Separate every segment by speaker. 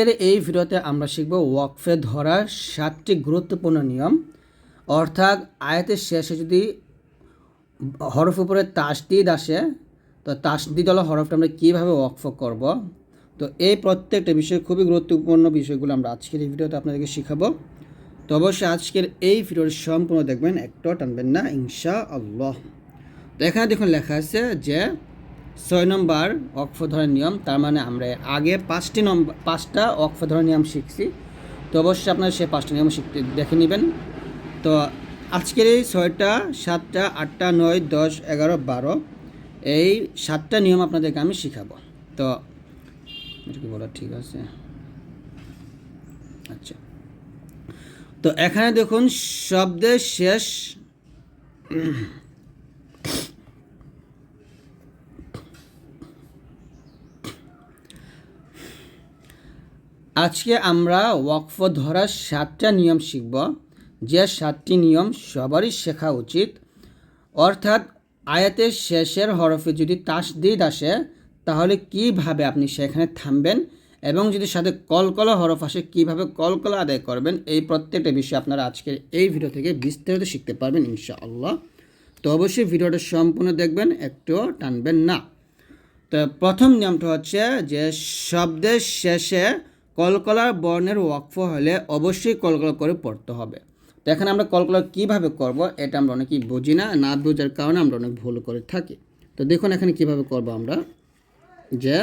Speaker 1: আজকের এই ভিডিওতে আমরা শিখব ওয়াকফে ধরার সাতটি গুরুত্বপূর্ণ নিয়ম। অর্থাৎ আয়াতের শেষে যদি হরফ উপরে তাসদিদ আসে, তো তাসদিদ হলো হরফটা আমরা কীভাবে ওয়াকফ করব? তো এই প্রত্যেকটা বিষয় খুবই গুরুত্বপূর্ণ বিষয়গুলো আমরা আজকের এই ভিডিওতে আপনাদেরকে শিখাবো। তো অবশ্যই আজকের এই ভিডিওর সম্পূর্ণ দেখবেন, একটাও টানবেন না ইনশা আল্লাহ তো এখানে দেখুন লেখা আছে যে ছয় নম্বর অক্ষ নিয়ম, তার মানে আমরা আগে পাঁচটি নম্বর পাঁচটা অক্ষ নিয়ম শিখছি। তো অবশ্যই আপনারা সেই পাঁচটা নিয়ম শিখতে, দেখে নেবেন। তো আজকের এই ছয়টা, সাতটা, আটটা, নয়, দশ, এগারো, বারো, এই সাতটা নিয়ম আপনাদেরকে আমি শিখাবো। তো কি বলা ঠিক আছে? আচ্ছা। তো এখানে দেখুন, শব্দের শেষ আজকে আমরা ওয়াকফ ধরার সাতটা নিয়ম শিখব, যে সাতটি নিয়ম সবারই শেখা উচিত। অর্থাৎ আয়াতের শেষের হরফে যদি তাসদিদ আসে, তাহলে কীভাবে আপনি সেখানে থামবেন এবং যদি সাথে কলকলা হরফ আসে, কীভাবে কলকলা আদায় করবেন, এই প্রত্যেকটা বিষয় আপনারা আজকের এই ভিডিও থেকে বিস্তারিত শিখতে পারবেন ইনশাআল্লাহ। তো অবশ্যই ভিডিওটা সম্পূর্ণ দেখবেন একটুও টানবেন না। তো প্রথম নিয়মটা হচ্ছে যে শব্দের শেষে কলকলার বর্ণের ওয়াকফ হলে অবশ্যই কলকলা করে পড়তে হবে। তো এখানে আমরা কলকলা কীভাবে করব এটা আমরা অনেকেই বুঝি না না বোঝার কারণে আমরা অনেক ভুল করে থাকি। তো দেখুন এখানে কীভাবে করব আমরা। যে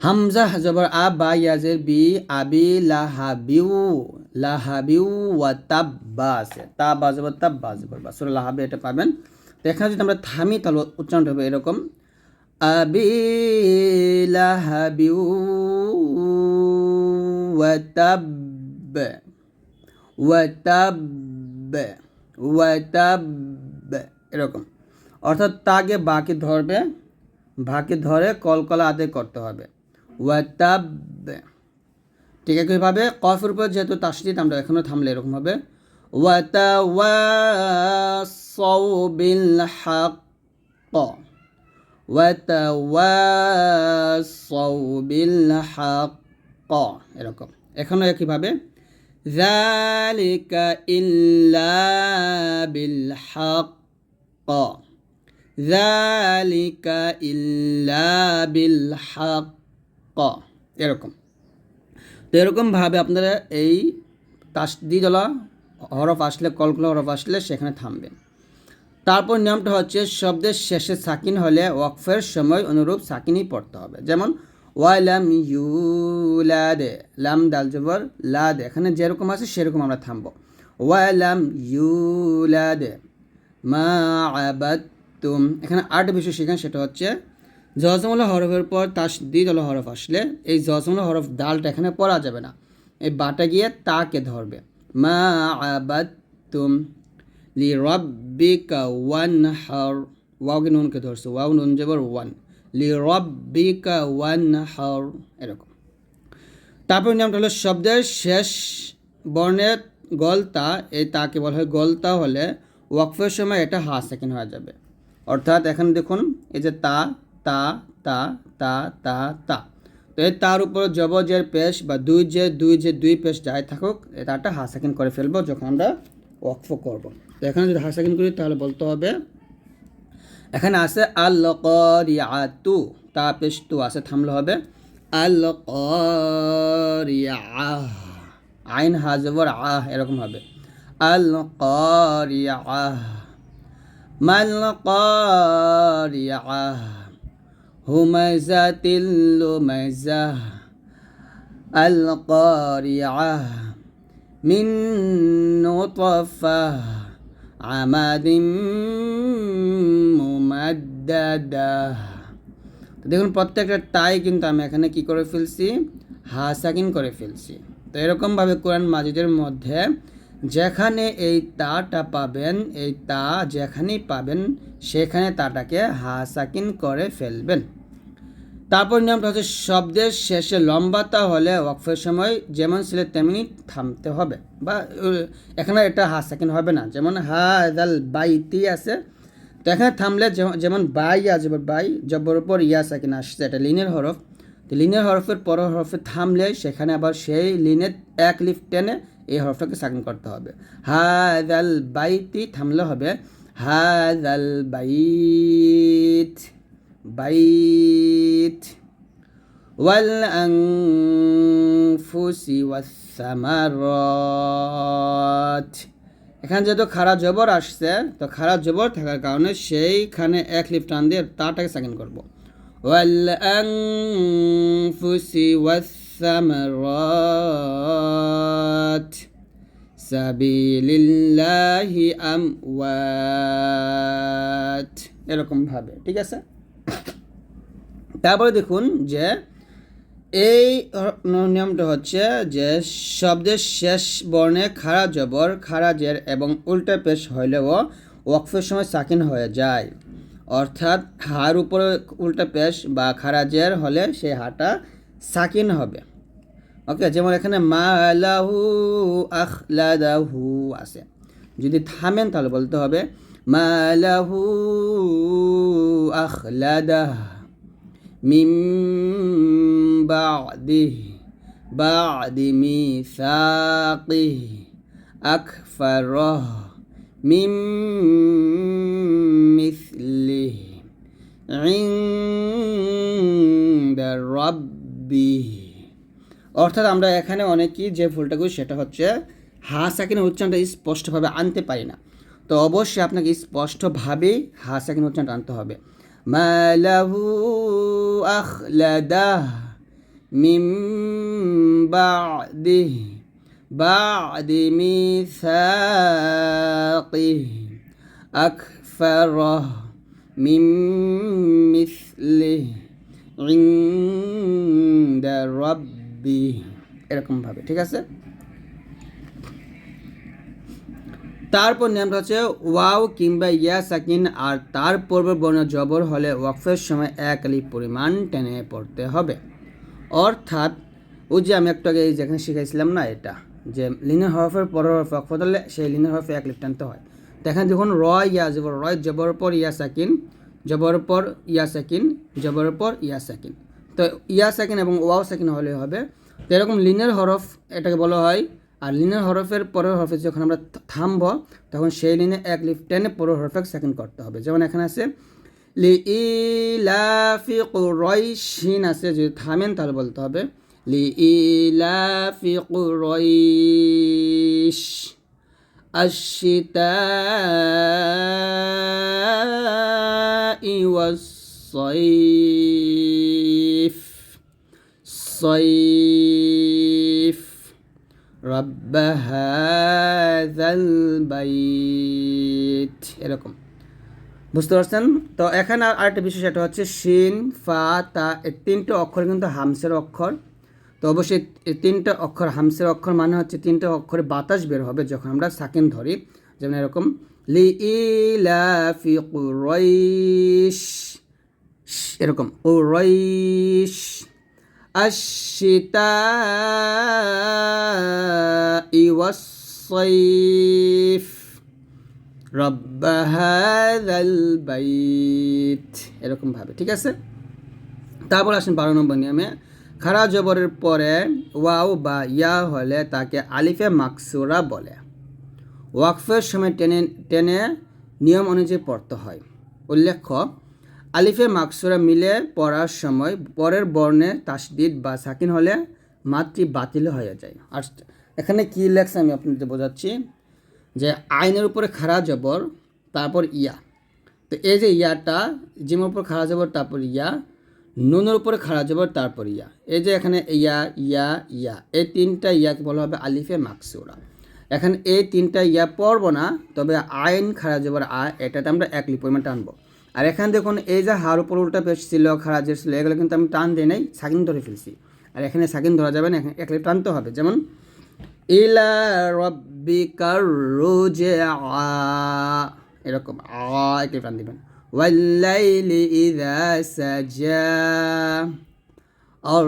Speaker 1: হামজা জবর আ বা ইয়াজের বি আবি লাহাবিউ লাহাবিউ ওয়া আছে তাব্বা সুরা লাহাবি এটা পাবেন। তো এখানে যদি আমরা থামি তাহলে উচ্চারণটা হবে এরকম। আবি লাহাবিউ ওয়া তাব্ব ওয়া তাব্ব ওয়া তাব্ব এরকম। অর্থাৎ তাকে বাকি ধরবে, বাকি ধরে কলকলা আদায় করতে হবে। ওয়াতাব। ঠিক একইভাবে কফের উপর যেহেতু তাসদিদ আমরা এখনও থামলে এরকম হবে। ওয়াতা ওয়া বিল হাক হাক এরকম। এখনও একইভাবে। জালিকা ইল্লা বিল জালিকা বিল হাক এরকম। তো এরকমভাবে আপনারা এই তাসদিদলা হরফ আসলে কলকলা হরফ আসলে সেখানে থামবেন তারপর নিয়মটা হচ্ছে শব্দের শেষে সাকিন হলে ওয়াকফের সময় অনুরূপ সাকিনই পড়তে হবে। যেমন, ওয়াই লাম ওয়ালাম ইউলাদে লাম ডাল জবর লাদ এখানে যেরকম আছে সেরকম আমরা থামবো। ওয়ালাম ইউলাদে মা তুম এখানে আট বিষয় শেখান, সেটা হচ্ছে জজমলা হরফের পর তাসদিদ হলো হরফ আসলে, এই জজমলা হরফ ডালটা এখানে পড়া যাবে না। এই বাটা গিয়ে তাকে ধরবে। মা আবাদ তুম লি রব্বিকা ওয়ান হর ওয়াউকে নুনকে ধরছে ওয়াউ নুন জবর ওয়ান লি রব্বিকা ওয়ান হর এরকম। তারপর নিয়মটা হলো শব্দের শেষ বর্ণের গলতা, এই তাকে বলা হয় গলতা হলে ওয়াকফের সময় এটা হা সেকেন্ড হয়ে যাবে। অর্থাৎ এখানে দেখুন, এই যে তা তা তা তা তা তা। তো এই তার উপর জবজের পেশ বা দুই যে দুই যে দুই পেশ যাই থাকুক তারটা হা সেকেন্ড করে ফেলব যখন আমরা ওয়াকফ করব তো এখানে যদি হা সেকেন্ড করি তাহলে বলতে হবে এখানে আছে আল করিয়াতু তা পেশ তু আছে থামলে হবে আল করিয়া আইন হাজবর আহ এরকম হবে আল করিয়া ما القارعة همزة اللمزة القارعة من نطفة عمد ممددة দেখুন প্রত্যেকটা টাই কিন্তু আমি এখানে কি করে ফেলছি হাসাকিন করে ফেলছি তো এরকমভাবে কোরআন মাজিদের মধ্যে যেখানে এই তাটা পাবেন এই তা যেখানেই পাবেন সেখানে তাটাকে হাসাকিন করে ফেলবেন তারপর নিয়মটা হচ্ছে শব্দের শেষে লম্বাতা হলে ওয়াকফের সময় যেমন ছিল তেমনি থামতে হবে। বা এখানে এটা হাসাকিন হবে না। যেমন হা দাল বাইতি আছে। তো এখানে থামলে যেমন- বাই আসবে বাই জবর উপর ইয়া সাকিন আসছে, এটা লিনের হরফ। তো লিনের হরফের পর হরফে থামলে সেখানে আবার সেই লিনের এক লিফ টেনে এই হরফটাকে সাকিন করতে হবে। হা হাদাল বাইতি থামলে হবে হাদাল বাইত। বাইত والأنفس والثمرات এখানে যেহেতু খারাপ জবর আসছে তো খারাপ জবর থাকার কারণে সেইখানে এক লিফ টান দিয়ে তাটাকে সেকেন্ড করবো والأنفس والثمرات سبيل الله أموات এরকম ভাবে ঠিক আছে তারপরে দেখুন যে এই নিয়মটা হচ্ছে যে শব্দের শেষ বর্ণে খাড়া জবর খাড়া জের এবং উল্টা পেশ হইলেও ওয়াকফের সময় সাকিন হয়ে যায়। অর্থাৎ হার উপরে উল্টা পেশ বা খাড়া জের হলে সেই হাটা সাকিন হবে। ওকে, যেমন এখানে মালাহু আখলাদাহু আছে। যদি থামেন তাহলে বলতে হবে, মালাহু আখলাদাহ। من بعده بعد ميثاقه أكفره من مثله عند ربه অর্থাৎ আমরা এখানে অনেকেই যে ভুলটা করি সেটা হচ্ছে হা সাকিনের উচ্চারণটা স্পষ্টভাবে আনতে পারি না তো অবশ্যই আপনাকে স্পষ্টভাবেই হা সাকিনের উচ্চারণটা আনতে হবে ما له أخلده من بعده بعد ميثاقه أكفره من مثله عند ربه এরকম ভাবে ঠিক আছে তারপর নিয়মটা হচ্ছে ওয়াও কিংবা ইয়া সাকিন, আর তার পূর্বের বর্ণ জবর হলে ওয়াকফের সময় এক পরিমাণ টেনে পড়তে হবে। অর্থাৎ ওই যে আমি একটু আগে যেখানে শিখাইছিলাম না এটা, যে লিনের হরফের পর হরফ ওয়াকফ হলে সেই লিনের হরফে এক টানতে হয়। দেখেন দেখুন, র, ইয়া, জবর রয় জবর পর ইয়া সাকিন, জবর পর ইয়া সাকিন, জবর পর ইয়া সাকিন। তো ইয়া সাকিন এবং ওয়াও সাকিন হলে হবে। তো এরকম লিনের হরফ এটাকে বলা হয় আর লিনের হরফের পরের হরফে যখন আমরা থামব তখন সেই লিনে এক লিফ টেনে পরের হরফে সেকেন্ড করতে হবে যেমন এখানে আছে লি ইলাফি কুরাইশিন আছে যদি থামেন তাহলে বলতে হবে লি ইলাফি কুরাইশ الشتاء والصيف صيف রব্ব হাজাল এরকম। বুঝতে পারছেন? তো এখানে আরেকটা বিষয়, সেটা হচ্ছে শিন, ফা, তা এই তিনটে অক্ষর কিন্তু হামসের অক্ষর। তো অবশ্যই এই তিনটে অক্ষর, হামসের অক্ষর মানে হচ্ছে তিনটে অক্ষরে বাতাস বের হবে যখন আমরা সাকিন ধরি। যেমন এরকম, লি ও রইস এরকম, কুরাইশ। الشتاء والصيف رب هذا البيت এরকম ভাবে ঠিক আছে তারপর আসেন বারো নম্বর নিয়মে খারা জবরের পরে ওয়াও বা ইয়া হলে তাকে আলিফে মাকসুরা বলে ওয়াকফের সময় টেনে টেনে নিয়ম অনুযায়ী পড়তে হয় উল্লেখ্য আলিফে মাকসুরা মিলে পড়ার সময় পরের বর্ণে তাসদিদ বা সাকিন হলে মাতৃ বাতিল হয়ে যায়। আর এখানে কী লেখছে আমি আপনাদের বোঝাচ্ছি যে আইনের উপরে খাড়া জবর, তারপর ইয়া। তো এই যে ইয়াটা, জিমের উপর খাড়া জবর, তারপর ইয়া। নুনের উপরে খাড়া জবর, তারপর ইয়া। এই যে এখানে ইয়া ইয়া ইয়া। এই তিনটা ইয়াকে বলা হবে আলিফে মাকসুরা। এখন এই তিনটা ইয়া পড়ব না, তবে আইন খারা জবর আ, এটাতে আমরা এক লিপ পরিমাণ টানবো আর এখানে দেখুন, এই যে হার উপর উল্টা পেশ ছিল খারাজের ছিল এগুলো কিন্তু আমি টান দিয়ে নাই, সাকিন ধরে ফেলছি। আর এখানে সাকিন ধরা যাবে না, এখানে একলে টানতে হবে। যেমন, ইলা রব্বিকার রুজে এরকম, আ একলে টান দিবেন। ওয়াল্লাইলি ইদা সাজা। আর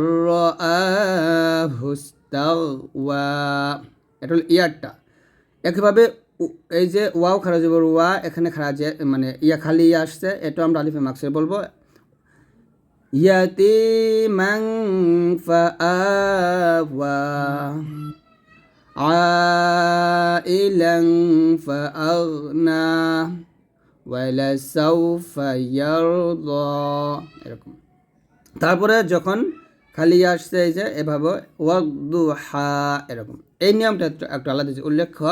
Speaker 1: এটা হলো ইয়ারটা। একইভাবে এই যে ওয়াও খারাজ যাবে ওয়া এখানে খারা যে মানে ইয়া খালি ইয়া আসছে, এটা আমরা আলিফে মাকসের বলব। ইয়াতিমান ফাআওয়া আইলান ফাআগনা ওয়ালাসাউফা ইয়ারদা, এরকম। তারপরে যখন খালি আসছে এই যে, এভাবে ওয়াকদু হা এরকম। এই নিয়মটা একটু আলাদা, উল্লেখ্য।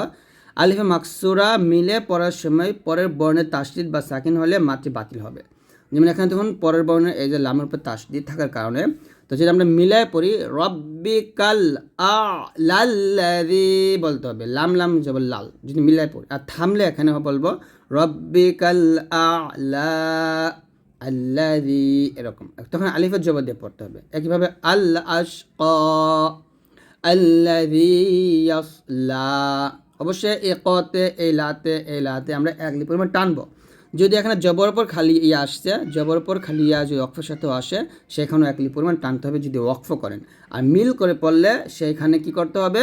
Speaker 1: আলিফে মাকসুরা মিলে পড়ার সময় পরের বর্ণের তাসদিদ বা সাকিন হলে মাতৃ বাতিল হবে। যেমন এখানে তখন পরের বর্ণের এই যে লামের উপর তাসদিদ থাকার কারণে, তো যেটা আমরা মিলায় পড়ি, রব্বিকাল আ লাল্লাযী বলতে হবে, লাম লাম যাব লাল, যদি মিলায় পড়ি। আর থামলে এখানে বলব, রব্বিকাল আ লা এরকম। তখন আলিফের জবাব দিয়ে পড়তে হবে। একইভাবে আল আশক আল্লাদি অবশ্যই এ কতে এই লাতে এই লাতে আমরা এক লি পরিমাণ টানবো। যদি এখানে জবর উপর খালি ইয়া আসছে, জবর উপর খালি ইয়া যদি ওয়াকফের সাথেও আসে, সেখানেও এক লি পরিমাণ টানতে হবে যদি ওয়াকফ করেন। আর মিল করে পড়লে সেইখানে কি করতে হবে?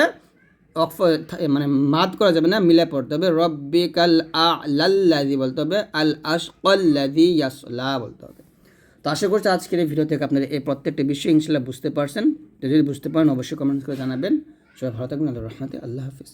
Speaker 1: অক্ফ মানে মাত করা যাবে না, মিলে পড়তে হবে। রব্বিকাল আ লাল্লাদি বলতে হবে, আল আশকল্লাদি ইয়াসলা বলতে হবে। তো আশা করছি আজকের এই ভিডিও থেকে আপনারা এই প্রত্যেকটা বিষয় ইনশাল্লাহ বুঝতে পারছেন। যদি বুঝতে পারেন, অবশ্যই কমেন্ট করে জানাবেন। সবাই ভালো থাকবেন আল্লাহ রহমতে, আল্লাহ হাফিজ।